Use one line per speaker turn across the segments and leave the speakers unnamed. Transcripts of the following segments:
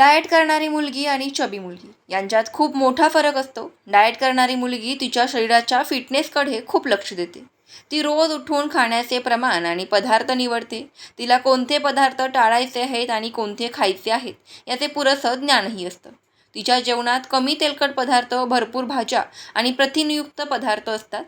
Diet करणारी मुलगी आणि चबी मुलगी. यांच्यात खूप मोठा फरक असतो. डाएट करणारी मुलगी तिच्या शरीराच्या फिटनेसकडे खूप लक्ष देते. ती रोज उठून खाण्याचे प्रमाण आणि पदार्थ निवडते. तिला कोणते पदार्थ टाळायचे आहेत आणि कोणते खायचे आहेत याचे पुरेसं ज्ञानही असतं. तिच्या जेवणात कमी तेलकट पदार्थ भरपूर भाज्या आणि प्रथिनयुक्त पदार्थ असतात.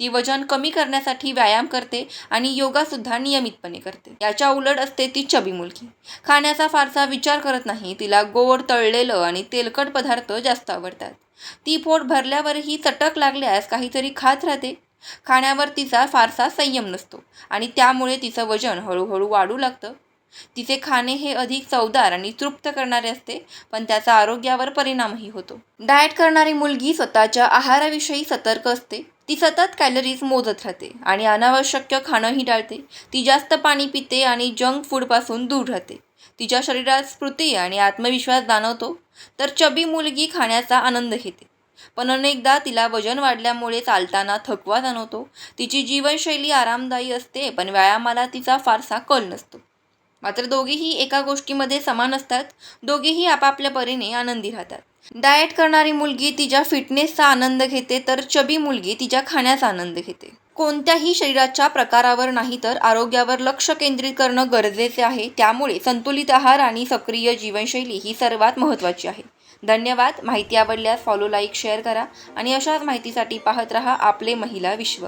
ती वजन कमी करण्यासाठी व्यायाम करते आणि योगासुद्धा नियमितपणे करते. याच्या उलट असते ती चबी मुलगी. खाण्याचा फारसा विचार करत नाही तिला गोड तळलेलं आणि तेलकट पदार्थ जास्त आवडतात. ती पोट भरल्यावरही चटक लागल्यास काहीतरी खात राहते. खाण्यावर तिचा फारसा संयम नसतो आणि त्यामुळे तिचं वजन हळूहळू वाढू लागतं. तिचे खाणे हे अधिक चवदार आणि तृप्त करणारे असते पण त्याचा आरोग्यावर परिणामही होतो. डाएट करणारी मुलगी स्वतःच्या आहाराविषयी सतर्क असते. ती सतत कॅलरीज मोजत राहते आणि अनावश्यक खाणंही टाळते. ती जास्त पाणी पिते आणि जंक फूडपासून दूर राहते. तिच्या शरीरात स्फूर्ती आणि आत्मविश्वास जाणवतो तर चबी मुलगी खाण्याचा आनंद घेते. पण अनेकदा तिला वजन वाढल्यामुळे चालताना थकवा जाणवतो. तिची जीवनशैली आरामदायी असते पण व्यायामाला तिचा फारसा कल नसतो. मात्र दोघेही एका गोष्टीमध्ये समान असतात. दोघेही आपापल्या परीने आनंदी राहतात. डाएट करणारी मुलगी तिच्या फिटनेसचा आनंद घेते तर चबी मुलगी तिच्या खाण्याचा आनंद घेते. कोणत्याही शरीराच्या प्रकारावर नाही तर आरोग्यावर लक्ष केंद्रित करणं गरजेचे आहे. त्यामुळे संतुलित आहार आणि सक्रिय जीवनशैली ही सर्वात महत्त्वाची आहे. धन्यवाद. माहिती आवडल्यास फॉलो लाईक शेअर करा आणि अशाच माहितीसाठी पाहत रहा आपले महिला विश्व.